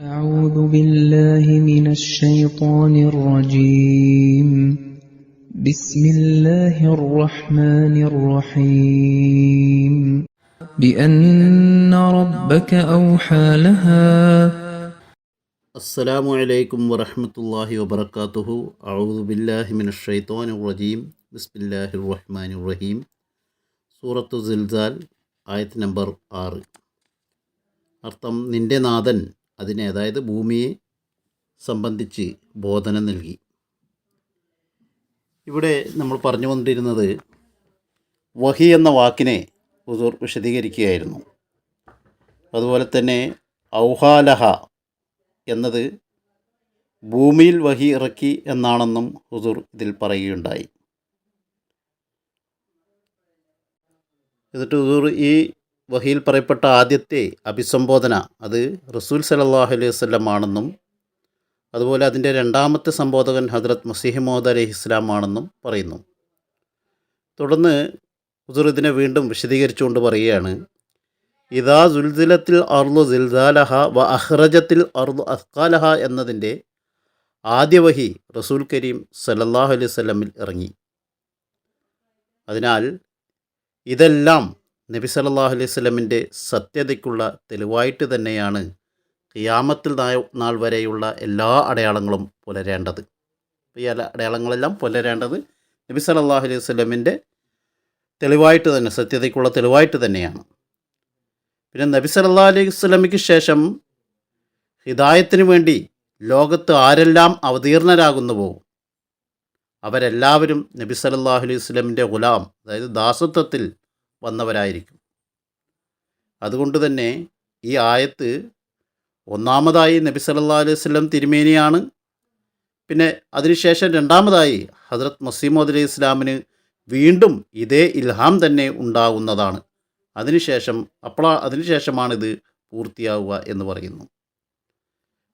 أعوذ بالله من الشيطان الرجيم بسم الله الرحمن الرحيم بأن ربك أوحى لها അസ്സലാമു അലൈക്കും വറഹ്മത്തുള്ളാഹി വബറകാതുഹു അഊദു ബില്ലാഹി മിനശ് ഷൈത്വാനിർ റജീം ബിസ്മില്ലാഹിർ റഹ്മാനിർ റഹീം സൂറത്തു സിൽസാൽ ആയത്ത് നമ്പർ ആറ് അർത്ഥം നിന്റെ നാഥൻ അതിനെ അതായത് ഭൂമിയെ സംബന്ധിച്ച് ബോധനം നൽകി. ഇവിടെ നമ്മൾ പറഞ്ഞു വന്നിരുന്നത് വഹി എന്ന വാക്കിനെ ഹുസൂർ വിശദീകരിക്കുകയായിരുന്നു. അതുപോലെ തന്നെ ഔഹാലഹ എന്നത് ഭൂമിയിൽ വഹി ഇറക്കി എന്നാണെന്നും ഹുസൂർ ഇതിൽ പറയുകയുണ്ടായി. എന്നിട്ട് ഹുസൂർ ഈ വഹിയിൽ പറയപ്പെട്ട ആദ്യത്തെ അഭിസംബോധന അത് റസൂൽ സലല്ലാഹു അലൈഹി വസല്ലം ആണെന്നും അതുപോലെ അതിന്റെ രണ്ടാമത്തെ സംബോധകൻ ഹജ്രത് മസീഹ് മോദ് അലൈഹി ഇസ്ലാം ആണെന്നും പറയുന്നു. തുടർന്ന് ഹുസൂർ ഇതിനെ വീണ്ടും വിശദീകരിച്ചുകൊണ്ട് പറയുകയാണ്. ഇതാ സുൽസിലത്തിൽ അർലു സിൽസാലഹ വ അഹ്റജത്തിൽ അർലു അസ്കാലഹ എന്നതിന്റെ ആദ്യ വഹി റസൂൽ കരീം സലല്ലാഹു അലൈഹി വസല്ലമിൽ ഇറങ്ങി. അതിനാൽ ഇതെല്ലാം നബി സല്ലല്ലാഹു അലൈഹി സ്വലമിന്റെ സത്യതയ്ക്കുള്ള തെളിവായിട്ട് തന്നെയാണ് ഖിയാമത്തിൽ നാൾ വരെയുള്ള എല്ലാ അടയാളങ്ങളും പുലരേണ്ടത്. ഈ അടയാളങ്ങളെല്ലാം പുലരേണ്ടത് നബി സല്ലല്ലാഹു അലൈഹി സ്വലമിന്റെ തെളിവായിട്ട് തന്നെ സത്യതയ്ക്കുള്ള തെളിവായിട്ട് തന്നെയാണ്. പിന്നെ നബി സല്ലാ അലൈഹി സ്വലമിക്ക് ശേഷം ഹിദായത്തിന് വേണ്ടി ലോകത്ത് ആരെല്ലാം അവതീർണരാകുന്നുവോ അവരെല്ലാവരും നബി സല്ലല്ലാഹു അലൈഹി സ്വലമിന്റെ ഗുലാം അതായത് ദാസത്വത്തിൽ വന്നവരായിരിക്കും. അതുകൊണ്ട് തന്നെ ഈ ആയത്ത് ഒന്നാമതായി നബി സല്ലാ അലൈഹി വസല്ലം തിരുമേനിയാണ്. പിന്നെ അതിനുശേഷം രണ്ടാമതായി ഹജ്രത് മസീമോദ് അലൈഹി ഇസ്ലാമിന് വീണ്ടും ഇതേ ഇൽഹാം തന്നെ ഉണ്ടാകുന്നതാണ് അതിനുശേഷം അപ്പോൾ അതിനുശേഷമാണിത് പൂർത്തിയാവുക എന്ന് പറയുന്നു.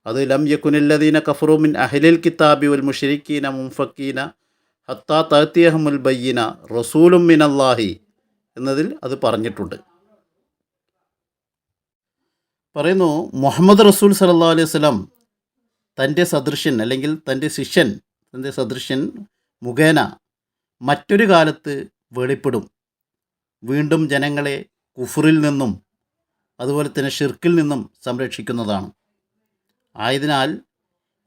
അത് ലം യക്കുനില്ലദീന കഫറുമിൻ അഹ്ലിൽ കിതാബി ഉൽ മുഷരിക്കീന മുംഫക്കീന ഹത്താ തഹത്തിയഹമുൽ ബയ്യന റസൂലും മിനല്ലാഹി എന്നതിൽ അത് പറഞ്ഞിട്ടുണ്ട്. പറയുന്നു മുഹമ്മദ് റസൂൽ സല്ലല്ലാഹു അലൈഹി സ്വലം തന്റെ സദൃശ്യൻ അല്ലെങ്കിൽ തന്റെ ശിഷ്യൻ തന്റെ സദൃശ്യൻ മുഖേന മറ്റൊരു കാലത്ത് വെളിപ്പെടും. വീണ്ടും ജനങ്ങളെ കുഫറിൽ നിന്നും അതുപോലെ തന്നെ ഷിർക്കിൽ നിന്നും സംരക്ഷിക്കുന്നതാണ്. ആയതിനാൽ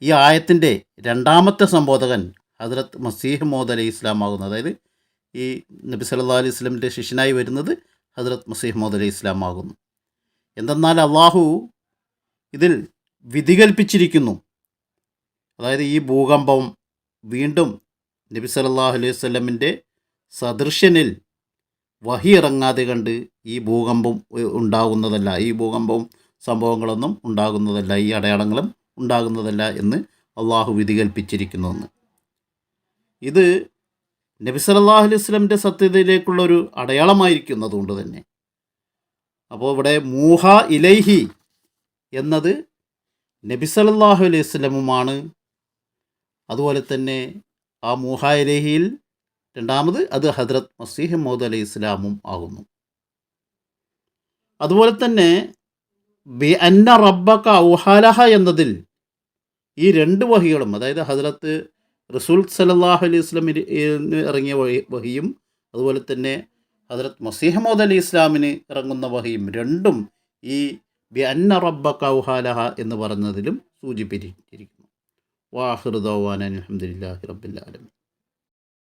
ഈ ആയത്തിന്റെ രണ്ടാമത്തെ സംബോധകൻ ഹജ്രത് മസീഹ് മോദ് അലൈഹി ഇസ്ലാം അതായത് ഈ നബി സല്ലാ അലൈഹി സ്വലമിന്റെ ശിഷ്യനായി വരുന്നത് ഹജ്രത് മസീഹ് മോദ് അലൈഹി ഇസ്ലാം ആകുന്നു. എന്തെന്നാൽ അള്ളാഹു ഇതിൽ വിധി കൽപ്പിച്ചിരിക്കുന്നു അതായത് ഈ ഭൂകമ്പം വീണ്ടും നബി സല്ലല്ലാഹു അലൈഹി സ്വലമിന്റെ സദൃശ്യനിൽ വഹി ഇറങ്ങാതെ കണ്ട് ഈ ഭൂകമ്പം ഉണ്ടാകുന്നതല്ല ഈ ഭൂകമ്പവും സംഭവങ്ങളൊന്നും ഉണ്ടാകുന്നതല്ല ഈ അടയാളങ്ങളും ഉണ്ടാകുന്നതല്ല എന്ന് അള്ളാഹു വിധി കൽപ്പിച്ചിരിക്കുന്നു ഇത് നബി സല്ലല്ലാഹു അലൈഹി വസല്ലമിന്റെ സത്യതയിലേക്കുള്ള ഒരു അടയാളമായിരിക്കുന്നതുകൊണ്ട് തന്നെ. അപ്പോൾ ഇവിടെ മൂഹ ഇലൈഹി എന്നത് നബി സല്ലല്ലാഹു അലൈഹി വസല്ലമുമാണ്. അതുപോലെ തന്നെ ആ മൂഹ ഇലൈഹിയിൽ രണ്ടാമത് അത് ഹദ്രത് മസീഹ് മൗദ് അലൈഹി ഇസ്ലാമും ആകുന്നു. അതുപോലെ തന്നെ ബി അന്ന റബ്ബക്ക ഔഹാലഹ എന്നതിൽ ഈ രണ്ട് വഹികളും അതായത് ഹദ്രത്ത് റസൂൽ സലല്ലാഹു അലൈഹി വസ്ലമിന് ഇറങ്ങിയ വഹിയും അതുപോലെ തന്നെ ഹജറത് മസീഹ് മൗദ് അലി ഇസ്ലാമിന് ഇറങ്ങുന്ന വഹിയും രണ്ടും ഈ ബി അന്ന റബ്ബ കൗഹാലഹ എന്ന് പറഞ്ഞതിലും സൂചിപ്പിച്ചിരിക്കുന്നു. വാഹിറുദാൻ അലഹമുല്ലാഹി റബ്ബിൽ ആലമീൻ.